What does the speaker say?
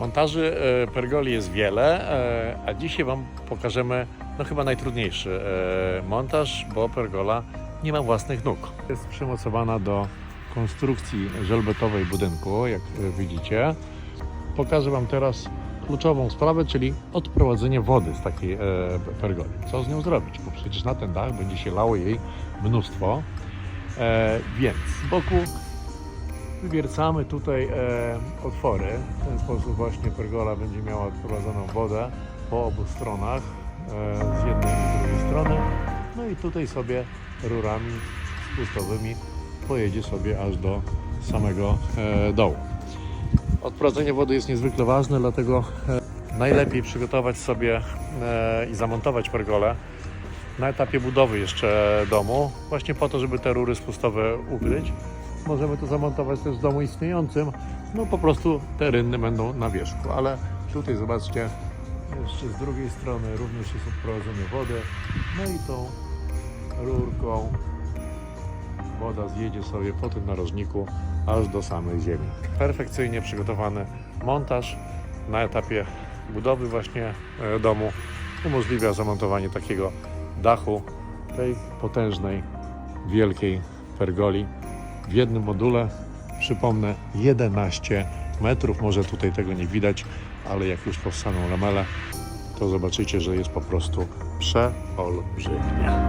Montaży e, pergoli jest wiele, e, a dzisiaj Wam pokażemy no chyba najtrudniejszy e, montaż, bo pergola nie ma własnych nóg. Jest przymocowana do konstrukcji żelbetowej budynku, jak widzicie. Pokażę Wam teraz kluczową sprawę, czyli odprowadzenie wody z takiej pergoli. Co z nią zrobić? Bo przecież na ten dach będzie się lało jej mnóstwo. Więc z boku wywiercamy tutaj e, otwory. W ten sposób właśnie pergola będzie miała odprowadzoną wodę po obu stronach, e, z jednej i z drugiej strony. No i tutaj sobie rurami spustowymi pojedzie sobie aż do samego e, dołu. Odprowadzenie wody jest niezwykle ważne, dlatego e, najlepiej przygotować sobie e, i zamontować pergolę na etapie budowy jeszcze domu, właśnie po to, żeby te rury spustowe ukryć. Możemy to zamontować też w domu istniejącym, no po prostu te rynny będą na wierzchu, ale tutaj zobaczcie, jeszcze z drugiej strony również jest odprowadzenie wody, no i tą rurką woda zjedzie sobie po tym narożniku aż do samej ziemi. Perfekcyjnie przygotowany montaż na etapie budowy właśnie e, domu. Umożliwia zamontowanie takiego dachu tej potężnej, wielkiej pergoli w jednym module. Przypomnę 11 metrów, może tutaj tego nie widać, ale jak już powstaną lamele, to zobaczycie, że jest po prostu przeolbrzymia.